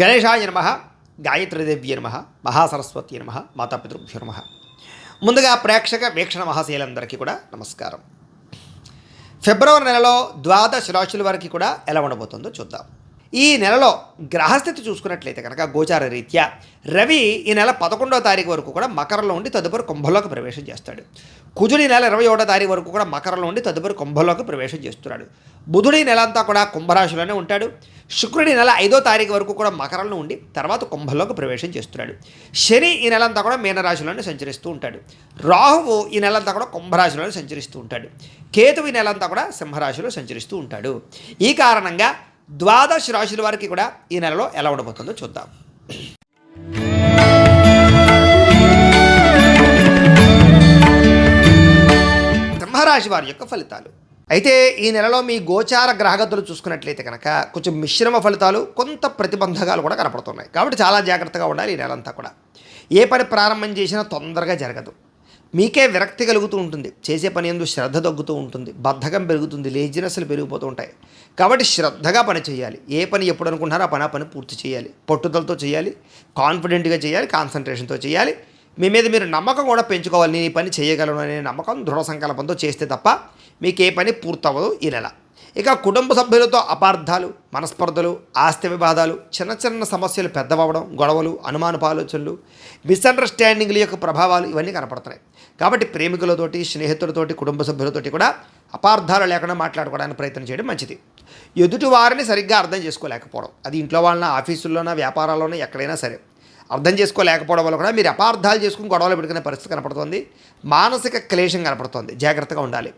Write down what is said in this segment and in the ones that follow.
గణేశాయ నమ గాయత్రీదేవ్య నమ మహాసరస్వతి నమ మాతాపితృభ్యో నమ. ముందుగా ప్రేక్షక వీక్షణ మహాశీలందరికీ కూడా నమస్కారం. ఫిబ్రవరి నెలలో ద్వాదశ రాశుల వారికి కూడా ఎలా ఉండబోతుందో చూద్దాం. ఈ నెలలో గ్రహస్థితి చూసుకున్నట్లయితే కనుక గోచార రీత్యా రవి ఈ నెల పదకొండో తారీఖు వరకు కూడా మకరంలో ఉండి తదుపరి కుంభంలోకి ప్రవేశం చేస్తాడు. కుజుడి నెల ఇరవై ఒకటో తారీఖు వరకు కూడా మకరంలో ఉండి తదుపరి కుంభంలోకి ప్రవేశం చేస్తున్నాడు. బుధుడి నెల అంతా కూడా కుంభరాశిలోనే ఉంటాడు. శుక్రుడి నెల ఐదో తారీఖు వరకు కూడా మకరంలో ఉండి తర్వాత కుంభంలోకి ప్రవేశం చేస్తున్నాడు. శని ఈ నెల అంతా కూడా మీనరాశిలోనే సంచరిస్తూ ఉంటాడు. రాహువు ఈ నెల అంతా కూడా కుంభరాశిలోనే సంచరిస్తూ ఉంటాడు. కేతువు ఈ నెలంతా కూడా సింహరాశిలో సంచరిస్తూ ఉంటాడు. ఈ కారణంగా ద్వాదశ రాశుల వారికి కూడా ఈ నెలలో ఎలా ఉండబోతుందో చూద్దాం. సింహరాశి వారి యొక్క ఫలితాలు. అయితే ఈ నెలలో మీ గోచార గ్రహగతులు చూసుకున్నట్లయితే కనుక కొంచెం మిశ్రమ ఫలితాలు కొంత ప్రతిబంధకాలు కూడా కనపడుతున్నాయి. కాబట్టి చాలా జాగ్రత్తగా ఉండాలి ఈ నెలంతా కూడా. ఏ పని ప్రారంభం చేసినా తొందరగా జరగదు. మీకే విరక్తి కలుగుతూ ఉంటుంది. చేసే పని ఎందు శ్రద్ధ తగ్గుతూ ఉంటుంది. బద్ధకం పెరుగుతుంది. లేజినెస్లు పెరిగిపోతూ ఉంటాయి కాబట్టి శ్రద్ధగా పని చేయాలి. ఏ పని ఎప్పుడు అనుకుంటున్నారో ఆ పని ఆ పని పూర్తి చేయాలి. పట్టుదలతో చేయాలి. కాన్ఫిడెంట్గా చేయాలి. కాన్సన్ట్రేషన్తో చేయాలి. మీ మీద మీరు నమ్మకం కూడా పెంచుకోవాలి. నేను ఈ పని చేయగలను అనే నమ్మకం దృఢ సంకల్పంతో చేస్తే తప్ప మీకు ఏ పని పూర్తవ్వదు ఈ నెల. ఇక కుటుంబ సభ్యులతో అపార్థాలు మనస్పర్ధలు ఆస్తి వివాదాలు చిన్న చిన్న సమస్యలు పెద్దవడం గొడవలు అనుమానపాలోచనలు మిస్అండర్స్టాండింగ్ల యొక్క ప్రభావాలు ఇవన్నీ కనపడుతున్నాయి. కాబట్టి ప్రేమికులతోటి స్నేహితులతోటి కుటుంబ సభ్యులతోటి కూడా అపార్థాలు లేకుండా మాట్లాడుకోవడానికి ప్రయత్నం చేయడం మంచిది. ఎదుటి వారిని సరిగ్గా అర్థం చేసుకోలేకపోవడం. అది ఇంట్లో వాళ్ళ ఆఫీసుల్లోనా వ్యాపారాల్లోనా ఎక్కడైనా సరే. అర్థం చేసుకోలేకపోవడం వల్ల కూడా మీరు అపార్థాలు చేసుకుని గొడవలు పెట్టుకునే పరిస్థితి కనపడుతుంది. మానసిక క్లేశం కనపడుతుంది. జాగ్రత్తగా ఉండాలి.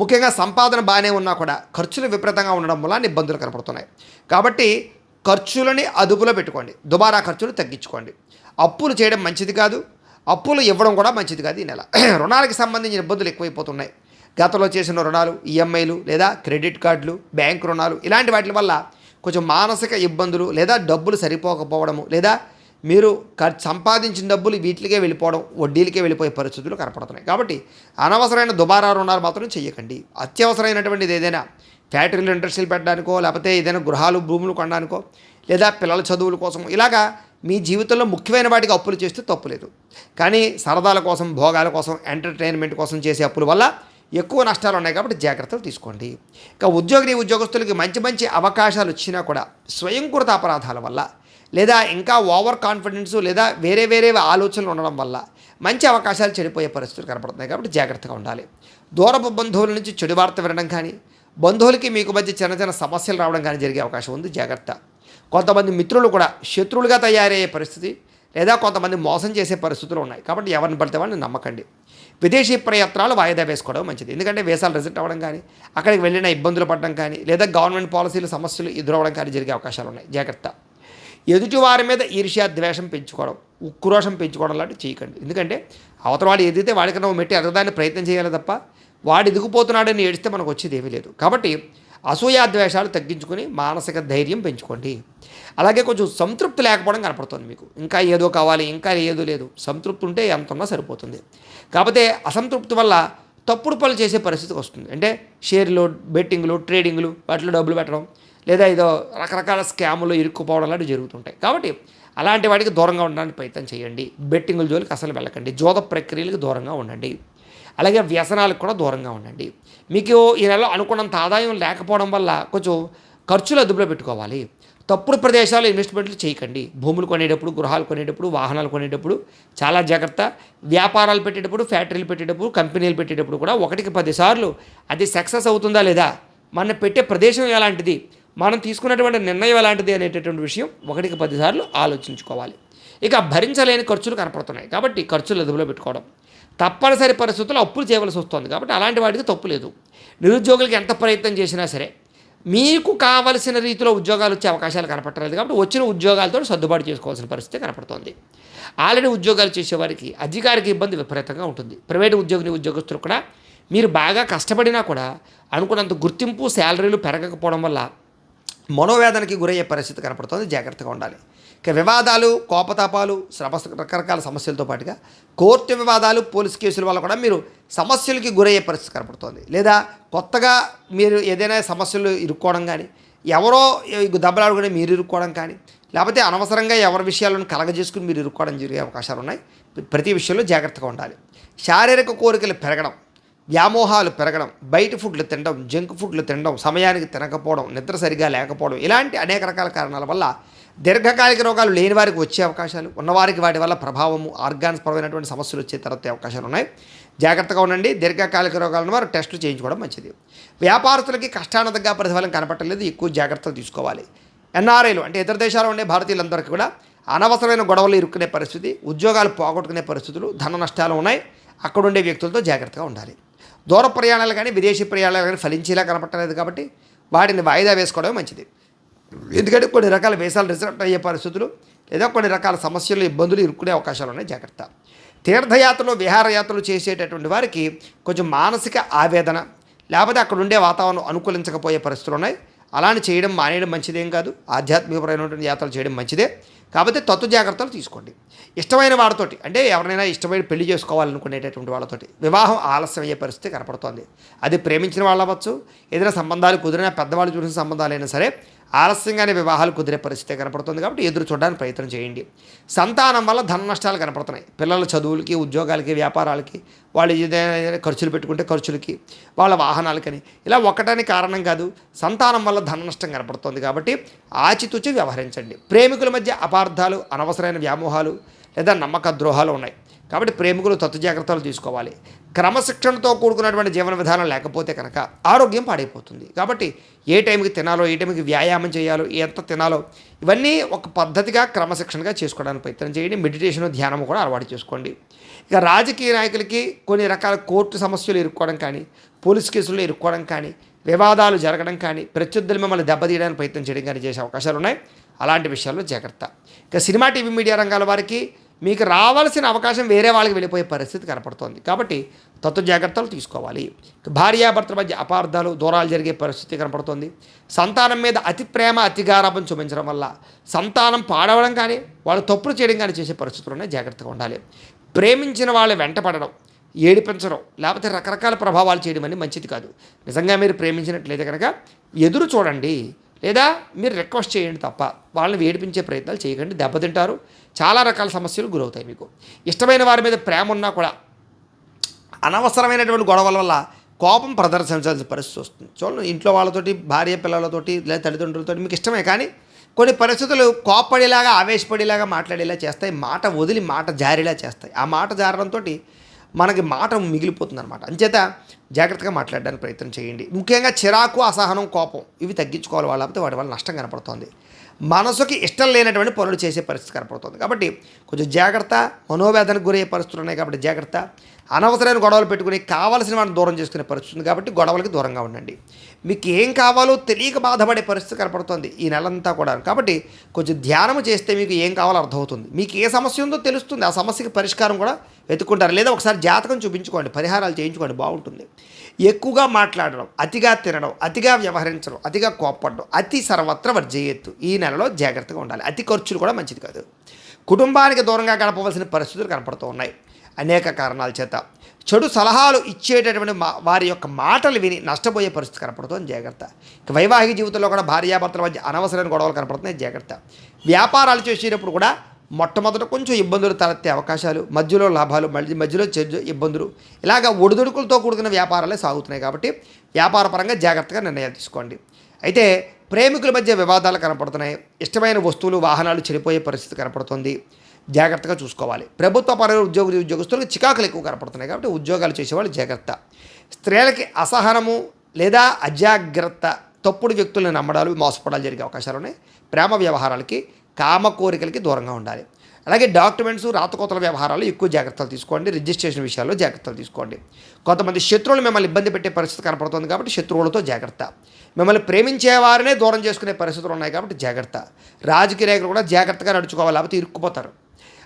ముఖ్యంగా సంపాదన బాగానే ఉన్నా కూడా ఖర్చులు విపరీతంగా ఉండడం వల్ల ఇబ్బందులు కనపడుతున్నాయి. కాబట్టి ఖర్చులని అదుపులో పెట్టుకోండి. దుబారా ఖర్చులు తగ్గించుకోండి. అప్పులు చేయడం మంచిది కాదు. అప్పులు ఇవ్వడం కూడా మంచిది కాదు ఈ నెల. రుణాలకు సంబంధించిన ఇబ్బందులు ఎక్కువైపోతున్నాయి. గతంలో చేసిన రుణాలు ఈఎంఐలు లేదా క్రెడిట్ కార్డులు బ్యాంక్ రుణాలు ఇలాంటి వాటి వల్ల కొంచెం మానసిక ఇబ్బందులు లేదా డబ్బులు సరిపోకపోవడము లేదా మీరు ఖర్ సంపాదించిన డబ్బులు వీటికే వెళ్ళిపోవడం వడ్డీలకే వెళ్ళిపోయే పరిస్థితులు కనపడుతున్నాయి. కాబట్టి అనవసరమైన దుబారా రుణాలు మాత్రం చేయకండి అత్యవసరమైనటువంటిది ఏదైనా ఫ్యాక్టరీలు ఇండస్ట్రీలు పెట్టడానికో లేకపోతే ఏదైనా గృహాలు భూములు కొనడానికో లేదా పిల్లల చదువుల కోసం ఇలాగా మీ జీవితంలో ముఖ్యమైన వాటికి అప్పులు చేస్తే తప్పులేదు కానీ సరదాల కోసం భోగాల కోసం ఎంటర్టైన్మెంట్ కోసం చేసే అప్పుల వల్ల ఎక్కువ నష్టాలు ఉన్నాయి కాబట్టి జాగ్రత్తలు తీసుకోండి. ఇక ఉద్యోగిని ఉద్యోగస్తులకి మంచి మంచి అవకాశాలు వచ్చినా కూడా స్వయంకృత అపరాధాల వల్ల లేదా ఇంకా ఓవర్ కాన్ఫిడెన్స్ లేదా వేరే వేరే ఆలోచనలు ఉండడం వల్ల మంచి అవకాశాలు చెడిపోయే పరిస్థితులు కనపడుతున్నాయి కాబట్టి జాగ్రత్తగా ఉండాలి. దూరపు బంధువుల నుంచి చెడు వార్త వినడం కానీ బంధువులకి మీకు మధ్య చిన్న చిన్న సమస్యలు రావడం కానీ జరిగే అవకాశం ఉంది జాగ్రత్త. కొంతమంది మిత్రులు కూడా శత్రువులుగా తయారయ్యే పరిస్థితి లేదా కొంతమంది మోసం చేసే పరిస్థితులు ఉన్నాయి కాబట్టి ఎవరిని పడితే వాళ్ళని నమ్మకండి. విదేశీ ప్రయత్నాలు వాయిదా వేసుకోవడం మంచిది. ఎందుకంటే వేసాలు రిజెక్ట్ అవ్వడం కానీ అక్కడికి వెళ్ళిన ఇబ్బందులు పడడం కానీ లేదా గవర్నమెంట్ పాలసీలు సమస్యలు ఎదురవడం కానీ జరిగే అవకాశాలు ఉన్నాయి. జాగ్రత్త. ఎదుటి వారి మీద ఈర్ష్యా ద్వేషం పెంచుకోవడం ఉక్రోషం పెంచుకోవడం లాంటివి చేయకండి. ఎందుకంటే అవతల వాడు ఎదిగితే వాడికన్నా మెట్టి ఎదగదాన్ని ప్రయత్నం చేయాలి తప్ప వాడు ఎదిగిపోతున్నాడని ఏడిస్తే మనకు వచ్చేది ఏమీ లేదు. కాబట్టి అసూయాద్వేషాలు తగ్గించుకొని మానసిక ధైర్యం పెంచుకోండి. అలాగే కొంచెం సంతృప్తి లేకపోవడం కనపడుతుంది మీకు. ఇంకా ఏదో కావాలి ఇంకా ఏదో లేదు. సంతృప్తి ఉంటే ఎంత ఉన్నా సరిపోతుంది. కాకపోతే అసంతృప్తి వల్ల తప్పుడు పనులు చేసే పరిస్థితి వస్తుంది. అంటే షేర్లు బెట్టింగ్లు ట్రేడింగ్లు వాటిలో డబ్బులు పెట్టడం లేదా ఏదో రకరకాల స్కాములు ఇరుక్కుపోవడం లాంటివి జరుగుతుంటాయి. కాబట్టి అలాంటి వాటికి దూరంగా ఉండడానికి ప్రయత్నం చేయండి. బెట్టింగుల జోలికి అసలు వెళ్ళకండి. జోద ప్రక్రియలకు దూరంగా ఉండండి. అలాగే వ్యసనాలకు కూడా దూరంగా ఉండండి. మీకు ఈ నెలలో అనుకున్నంత ఆదాయం లేకపోవడం వల్ల కొంచెం ఖర్చులు అదుపులో పెట్టుకోవాలి. తప్పుడు ప్రదేశాల్లో ఇన్వెస్ట్మెంట్లు చేయకండి. భూములు కొనేటప్పుడు గృహాలు కొనేటప్పుడు వాహనాలు కొనేటప్పుడు చాలా జాగ్రత్త. వ్యాపారాలు పెట్టేటప్పుడు ఫ్యాక్టరీలు పెట్టేటప్పుడు కంపెనీలు పెట్టేటప్పుడు కూడా ఒకటికి పదిసార్లు అది సక్సెస్ అవుతుందా లేదా? మన పెట్టే ప్రదేశం ఎలాంటిది? మనం తీసుకున్నటువంటి నిర్ణయం ఎలాంటిది అనేటటువంటి విషయం ఒకటికి పదిసార్లు ఆలోచించుకోవాలి. ఇక భరించలేని ఖర్చులు కనపడుతున్నాయి. కాబట్టి ఖర్చులు అదుపులో పెట్టుకోవడం తప్పనిసరి పరిస్థితుల్లో అప్పులు చేయవలసి వస్తుంది. కాబట్టి అలాంటి వాటికి తప్పు లేదు. నిరుద్యోగులకి ఎంత ప్రయత్నం చేసినా సరే మీకు కావలసిన రీతిలో ఉద్యోగాలు వచ్చే అవకాశాలు కనపడలేదు కాబట్టి వచ్చిన ఉద్యోగాలతో సర్దుబాటు చేసుకోవాల్సిన పరిస్థితి కనపడుతోంది. ఆల్రెడీ ఉద్యోగాలు చేసేవారికి అధికారికి ఇబ్బంది విపరీతంగా ఉంటుంది. ప్రైవేట్ ఉద్యోగిని ఉద్యోగస్తులు కూడా మీరు బాగా కష్టపడినా కూడా అనుకున్నంత గుర్తింపు శాలరీలు పెరగకపోవడం వల్ల మనోవేదనకి గురయ్యే పరిస్థితి కనపడుతుంది. జాగ్రత్తగా ఉండాలి. ఇక వివాదాలు కోపతాపాలు శ్రమ రకరకాల సమస్యలతో పాటుగా కోర్టు వివాదాలు పోలీస్ కేసుల వల్ల కూడా మీరు సమస్యలకి గురయ్యే పరిస్థితి కనపడుతుంది. లేదా కొత్తగా మీరు ఏదైనా సమస్యలు ఇరుక్కోవడం కానీ ఎవరో దెబ్బలాడుకుని మీరు ఇరుక్కోవడం కానీ లేకపోతే అనవసరంగా ఎవరి విషయాలను కలగజేసుకుని మీరు ఇరుక్కోవడం జరిగే అవకాశాలు ఉన్నాయి. ప్రతి విషయంలో జాగ్రత్తగా ఉండాలి. శారీరక కోరికలు పెరగడం వ్యామోహాలు పెరగడం బయట ఫుడ్లు తినడం జంక్ ఫుడ్లు తినడం సమయానికి తినకపోవడం నిద్ర సరిగా లేకపోవడం ఇలాంటి అనేక రకాల కారణాల వల్ల దీర్ఘకాలిక రోగాలు లేని వారికి వచ్చే అవకాశాలు ఉన్నవారికి వాటి వల్ల ప్రభావము ఆర్గాన్స్ పరమైనటువంటి సమస్యలు వచ్చే తరత్తే అవకాశాలు ఉన్నాయి. జాగ్రత్తగా ఉండండి. దీర్ఘకాలిక రోగాలను వారు టెస్టులు చేయించుకోవడం మంచిది. వ్యాపారస్తులకి కష్టానతగా ప్రతిఫలం కనపట్టలేదు ఎక్కువ జాగ్రత్తలు తీసుకోవాలి. ఎన్ఆర్ఐలు అంటే ఇతర దేశాల్లో ఉండే భారతీయులందరికీ కూడా అనవసరమైన గొడవలు ఇరుక్కునే పరిస్థితి ఉద్యోగాలు పోగొట్టుకునే పరిస్థితులు ధన నష్టాలు ఉన్నాయి. అక్కడుండే వ్యక్తులతో జాగ్రత్తగా ఉండాలి. దూర ప్రయాణాలు కానీ విదేశీ ప్రయాణాలు కానీ ఫలించేలా కనపట్టలేదు కాబట్టి వాటిని వాయిదా వేసుకోవడమే మంచిది. ఎందుకంటే కొన్ని రకాల వేసాలు రిజల్ట్ అయ్యే పరిస్థితులు లేదా కొన్ని రకాల సమస్యలు ఇబ్బందులు ఇరుక్కునే అవకాశాలు ఉన్నాయి. జాగ్రత్త. తీర్థయాత్రలు విహారయాత్రలు చేసేటటువంటి వారికి కొంచెం మానసిక ఆవేదన లేకపోతే అక్కడ ఉండే వాతావరణం అనుకూలించకపోయే పరిస్థితులు ఉన్నాయి. అలానే చేయడం మానేయడం మంచిదేం కాదు. ఆధ్యాత్మికపరమైనటువంటి యాత్రలు చేయడం మంచిదే. కాకపోతే తత్వ జాగ్రత్తలు తీసుకోండి. ఇష్టమైన వాడితోటి అంటే ఎవరినైనా ఇష్టమైన పెళ్ళి చేసుకోవాలనుకునేటటువంటి వాళ్ళతోటి వివాహం ఆలస్యం అయ్యే పరిస్థితి కనపడుతోంది. అది ప్రేమించిన వాళ్ళు అవ్వచ్చు ఏదైనా సంబంధాలు కుదిరిన పెద్దవాళ్ళు చూసిన సంబంధాలైనా సరే ఆలస్యంగానే వివాహాలు కుదిరే పరిస్థితి కనపడుతుంది కాబట్టి ఎదురు చూడడానికి ప్రయత్నం చేయండి. సంతానం వల్ల ధన నష్టాలు కనపడుతున్నాయి. పిల్లల చదువులకి ఉద్యోగాలకి వ్యాపారాలకి వాళ్ళు ఏదైనా ఖర్చులు పెట్టుకుంటే ఖర్చులకి వాళ్ళ వాహనాలకని. ఇలా ఒకటని కారణం కాదు సంతానం వల్ల ధన నష్టం కనపడుతుంది కాబట్టి ఆచితూచి వ్యవహరించండి. ప్రేమికుల మధ్య అపార్థాలు అనవసరమైన వ్యామోహాలు లేదా నమ్మక ద్రోహాలు ఉన్నాయి. కాబట్టి ప్రేమికులు తత్తు జాగ్రత్తలు తీసుకోవాలి. క్రమశిక్షణతో కూడుకున్నటువంటి జీవన విధానం లేకపోతే కనుక ఆరోగ్యం పాడైపోతుంది. కాబట్టి ఏ టైంకి తినాలో ఏ టైంకి వ్యాయామం చేయాలో ఎంత తినాలో ఇవన్నీ ఒక పద్ధతిగా క్రమశిక్షణగా చేసుకోవడానికి ప్రయత్నం చేయండి. మెడిటేషన్ ధ్యానం కూడా అలవాటు చేసుకోండి. ఇక రాజకీయ నాయకులకి కొన్ని రకాల కోర్టు సమస్యలు ఇరుక్కోవడం కానీ పోలీస్ కేసుల్లో ఇరుక్కోవడం కానీ వివాదాలు జరగడం కానీ ప్రత్యర్థులు మిమ్మల్ని దెబ్బతీయడానికి ప్రయత్నం చేయడం కానీ చేసే అవకాశాలు ఉన్నాయి అలాంటి విషయాల్లో జాగ్రత్త. ఇక సినిమా టీవీ మీడియా రంగాల వారికి మీకు రావాల్సిన అవకాశం వేరే వాళ్ళకి వెళ్ళిపోయే పరిస్థితి కనపడుతోంది. కాబట్టి తత్వ జాగ్రత్తలు తీసుకోవాలి. భార్యాభర్తల మధ్య అపార్థాలు దూరాలు జరిగే పరిస్థితి కనపడుతోంది. సంతానం మీద అతి ప్రేమ అతిగారాపం చూపించడం వల్ల సంతానం పాడవడం కానీ వాళ్ళు తప్పులు చేయడం కానీ చేసే పరిస్థితుల్లోనే జాగ్రత్తగా ఉండాలి. ప్రేమించిన వాళ్ళు వెంటపడడం ఏడిపించడం లేకపోతే రకరకాల ప్రభావాలు చేయడం అనేది మంచిది కాదు. నిజంగా మీరు ప్రేమించినట్లయితే కనుక ఎదురు చూడండి. లేదా మీరు రిక్వెస్ట్ చేయండి తప్ప వాళ్ళని వేడిపించే ప్రయత్నాలు చేయకండి దెబ్బతింటారు. చాలా రకాల సమస్యలు గురవుతాయి మీకు. ఇష్టమైన వారి మీద ప్రేమ ఉన్నా కూడా అనవసరమైనటువంటి గొడవల వల్ల కోపం ప్రదర్శించాల్సిన పరిస్థితి వస్తుంది. చూడండి ఇంట్లో వాళ్ళతోటి భార్య పిల్లలతోటి లేదా తల్లిదండ్రులతో మీకు ఇష్టమే కానీ కొన్ని పరిస్థితులు కోప్పడేలాగా ఆవేశపడేలాగా మాట్లాడేలా చేస్తాయి మాట వదిలి మాట జారేలా చేస్తాయి. ఆ మాట జారడంతో మనకి మాట మిగిలిపోతుంది అనమాట అంచేత జాగ్రత్తగా మాట్లాడడానికి ప్రయత్నం చేయండి. ముఖ్యంగా చిరాకు అసహనం కోపం ఇవి తగ్గించుకోవాలి వాళ్ళ వాటి వల్ల నష్టం కనపడుతుంది. మనసుకి ఇష్టం లేనటువంటి పనులు చేసే పరిస్థితి కనపడుతుంది. కాబట్టి కొంచెం జాగ్రత్త మనోవేదనకు గురయ్యే పరిస్థితులు ఉన్నాయి కాబట్టి జాగ్రత్త. అనవసరమైన గొడవలు పెట్టుకుని కావాల్సిన వాడిని దూరం చేసుకునే పరిస్థితి ఉంది కాబట్టి గొడవలకి దూరంగా ఉండండి. మీకు ఏం కావాలో తెలియక బాధపడే పరిస్థితి కనపడుతుంది ఈ నెలంతా కూడా కాబట్టి కొంచెం ధ్యానం చేస్తే మీకు ఏం కావాలో అర్థమవుతుంది. మీకు ఏ సమస్య ఉందో తెలుస్తుంది. ఆ సమస్యకి పరిష్కారం కూడా వెతుక్కుంటారు. లేదా ఒకసారి జాతకం చూపించుకోండి. పరిహారాలు చేయించుకోండి. బాగుంటుంది. ఎక్కువగా మాట్లాడడం అతిగా తినడం అతిగా వ్యవహరించడం అతిగా కోప్పడడం అతి సర్వత్ర వర్జయత్తు. ఈ నెలలో జాగ్రత్తగా ఉండాలి. అతి ఖర్చులు కూడా మంచిది కాదు. కుటుంబానికి దూరంగా గడపవలసిన పరిస్థితులు కనపడుతూ ఉన్నాయి. అనేక కారణాల చేత. చెడు సలహాలు ఇచ్చేటటువంటి మా వారి యొక్క మాటలు విని నష్టపోయే పరిస్థితి కనపడుతుంది జాగ్రత్త. ఇక వైవాహిక జీవితంలో కూడా భార్యాభర్తల మధ్య అనవసరమైన గొడవలు కనపడుతున్నాయి జాగ్రత్త. వ్యాపారాలు చేసేటప్పుడు కూడా మొట్టమొదట కొంచెం ఇబ్బందులు తలెత్తే అవకాశాలు మధ్యలో లాభాలు మళ్ళీ మధ్యలో ఇబ్బందులు. ఇలాగ ఒడిదుడుకులతో కూడుకున్న వ్యాపారాలే సాగుతున్నాయి కాబట్టి వ్యాపారపరంగా జాగ్రత్తగా నిర్ణయాలు తీసుకోండి. అయితే ప్రేమికుల మధ్య వివాదాలు కనపడుతున్నాయి ఇష్టమైన వస్తువులు వాహనాలు చెడిపోయే పరిస్థితి కనపడుతుంది. జాగ్రత్తగా చూసుకోవాలి. ప్రభుత్వ పర ఉద్యోగ ఉద్యోగస్తులకు చికాకులు ఎక్కువ కనపడుతున్నాయి కాబట్టి ఉద్యోగాలు చేసేవాళ్ళు జాగ్రత్త. స్త్రీలకి అసహనము లేదా అజాగ్రత్త తప్పుడు వ్యక్తులను నమ్మడాలు మోసపడాలు జరిగే అవకాశాలు ఉన్నాయి. ప్రేమ వ్యవహారాలకి కామ కోరికలకి దూరంగా ఉండాలి. అలాగే డాక్యుమెంట్స్ రాతకోతల వ్యవహారాలు ఎక్కువ జాగ్రత్తలు తీసుకోండి. రిజిస్ట్రేషన్ విషయాల్లో జాగ్రత్తలు తీసుకోండి. కొంతమంది శత్రువులు మిమ్మల్ని ఇబ్బంది పెట్టే పరిస్థితి కనపడుతుంది కాబట్టి శత్రువులతో జాగ్రత్త. మిమ్మల్ని ప్రేమించేవారనే దూరం చేసుకునే పరిస్థితులు ఉన్నాయి కాబట్టి జాగ్రత్త. రాజకీయ నాయకులు కూడా జాగ్రత్తగా నడుచుకోవాలి లేకపోతే ఇరుక్కుపోతారు.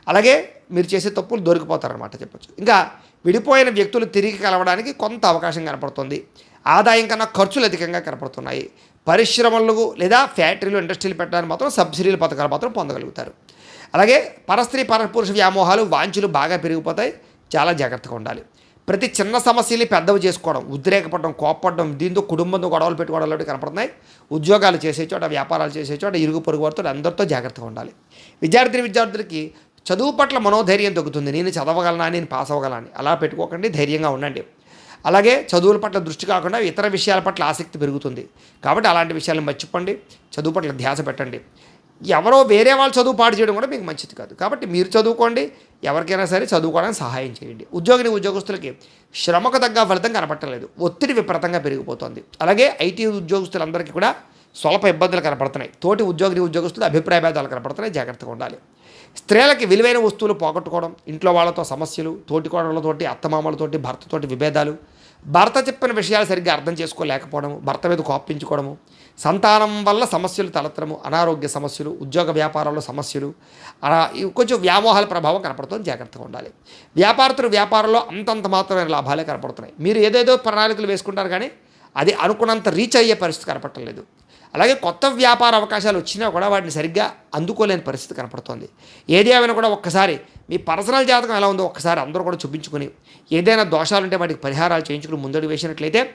అలాగే మీరు చేసే తప్పులు దొరికిపోతారనమాట చెప్పొచ్చు. ఇంకా విడిపోయిన వ్యక్తులు తిరిగి కలవడానికి కొంత అవకాశం కనపడుతుంది. ఆదాయం కన్నా ఖర్చులు అధికంగా కనపడుతున్నాయి. పరిశ్రమలకు లేదా ఫ్యాక్టరీలు ఇండస్ట్రీలు పెట్టడానికి మాత్రం సబ్సిడీల పథకాలు మాత్రం పొందగలుగుతారు. అలాగే పరస్త్రీ పరపురుష వ్యామోహాలు వాంఛలు బాగా పెరిగిపోతాయి. చాలా జాగ్రత్తగా ఉండాలి. ప్రతి చిన్న సమస్యలు పెద్దవి చేసుకోవడం ఉద్రేకపడడం కోప్పడడం దీంతో కుటుంబంతో గొడవలు పెట్టుకోవడం లాంటివి కనపడుతున్నాయి. ఉద్యోగాలు చేసే చోట వ్యాపారాలు చేసే చోట ఇరుగు పొరుగు వారితో అందరితో జాగ్రత్తగా ఉండాలి. విద్యార్థి విద్యార్థులకి చదువు పట్ల మనోధైర్యం తగ్గుతుంది నేను చదవగలనా? నేను పాస్ అవ్వగలని? అలా పెట్టుకోకండి ధైర్యంగా ఉండండి. అలాగే చదువుల పట్ల దృష్టి కాకుండా ఇతర విషయాల పట్ల ఆసక్తి పెరుగుతుంది. కాబట్టి అలాంటి విషయాలను మర్చిపోండి చదువు పట్ల ధ్యాస పెట్టండి. ఎవరో వేరే వాళ్ళు చదువు పాడు చేయడం కూడా మీకు మంచిది కాదు. కాబట్టి మీరు చదువుకోండి ఎవరికైనా సరే చదువుకోవడానికి సహాయం చేయండి. ఉద్యోగిని ఉద్యోగస్తులకి శ్రమకు తగ్గ ఫలితం కనపట్టలేదు ఒత్తిడి విపరీతంగా పెరిగిపోతుంది. అలాగే ఐటీ ఉద్యోగస్తులందరికీ కూడా స్వల్ప ఇబ్బందులు కనపడుతున్నాయి. తోటి ఉద్యోగిని ఉద్యోగస్తులు అభిప్రాయ భేదాలు కనపడుతున్నాయి. జాగ్రత్తగా ఉండాలి. స్త్రీలకి విలువైన వస్తువులు పోగొట్టుకోవడం ఇంట్లో వాళ్ళతో సమస్యలు తోటి కోడళ్ళతోటి అత్తమామలతోటి భర్తతోటి విభేదాలు భర్త చెప్పిన విషయాలు సరిగ్గా అర్థం చేసుకోలేకపోవడము భర్త మీద కోపించుకోవడము సంతానం వల్ల సమస్యలు తలత్రము అనారోగ్య సమస్యలు ఉద్యోగ వ్యాపారాల్లో సమస్యలు అలా ఇవి కొంచెం వ్యామోహాల ప్రభావం కనపడుతుంది జాగ్రత్తగా ఉండాలి. వ్యాపారస్తులు వ్యాపారంలో అంతంత మాత్రమైన లాభాలే కనపడుతున్నాయి. మీరు ఏదేదో ప్రణాళికలు వేసుకుంటారు కానీ అది అనుకున్నంత రీచ్ అయ్యే పరిస్థితి కనపడలేదు అలాగే కొత్త వ్యాపార అవకాశాలు వచ్చినా కూడా వాటిని సరిగ్గా అందుకోలేని పరిస్థితి కనపడుతోంది. ఏది ఏమైనా కూడా ఒక్కసారి మీ పర్సనల్ జాతకం ఎలా ఉందో ఒక్కసారి అందరూ కూడా చూపించుకుని ఏదైనా దోషాలు ఉంటే వాటికి పరిహారాలు చేయించుకుని ముందడుగు వేసినట్లయితే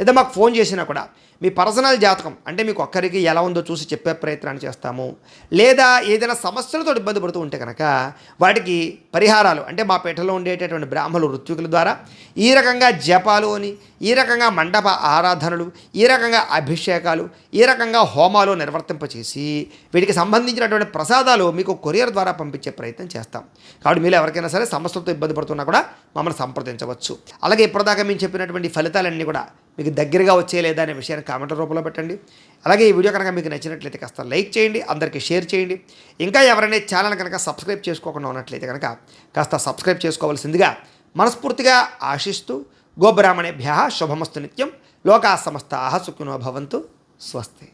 లేదా మాకు ఫోన్ చేసినా కూడా మీ పర్సనల్ జాతకం అంటే మీకు ఒక్కరికి ఎలా ఉందో చూసి చెప్పే ప్రయత్నాన్ని చేస్తాము. లేదా ఏదైనా సమస్యలతో ఇబ్బంది పడుతూ ఉంటే కనుక వాటికి పరిహారాలు అంటే మా పీఠలో ఉండేటటువంటి బ్రాహ్మణులు ఋత్వికుల ద్వారా ఈ రకంగా జపాలు అని ఈ రకంగా మండప ఆరాధనలు ఈ రకంగా అభిషేకాలు ఈ రకంగా హోమాలు నిర్వర్తింపచేసి వీటికి సంబంధించినటువంటి ప్రసాదాలు మీకు కొరియర్ ద్వారా పంపించే ప్రయత్నం చేస్తాం. కాబట్టి మీరు ఎవరికైనా సరే సమస్యలతో ఇబ్బంది పడుతున్నా కూడా మమ్మల్ని సంప్రదించవచ్చు. అలాగే ఇప్పటిదాకా మేము చెప్పినటువంటి ఫలితాలన్నీ కూడా మీకు దగ్గరగా వచ్చే లేదా అనే విషయాన్ని కామెంట్ రూపంలో పెట్టండి. అలాగే ఈ వీడియో కనుక మీకు నచ్చినట్లయితే కాస్త లైక్ చేయండి అందరికీ షేర్ చేయండి. ఇంకా ఎవరైనా ఛానల్ కనుక సబ్స్క్రైబ్ చేసుకోకుండా ఉన్నట్లయితే కనుక కాస్త సబ్స్క్రైబ్ చేసుకోవాల్సిందిగా మనస్ఫూర్తిగా ఆశిస్తూ గోబ్రాహ్మణేభ్య శుభమస్తు నిత్యం. లోకా సమస్తా సుఖినో భవంతు. స్వస్తి.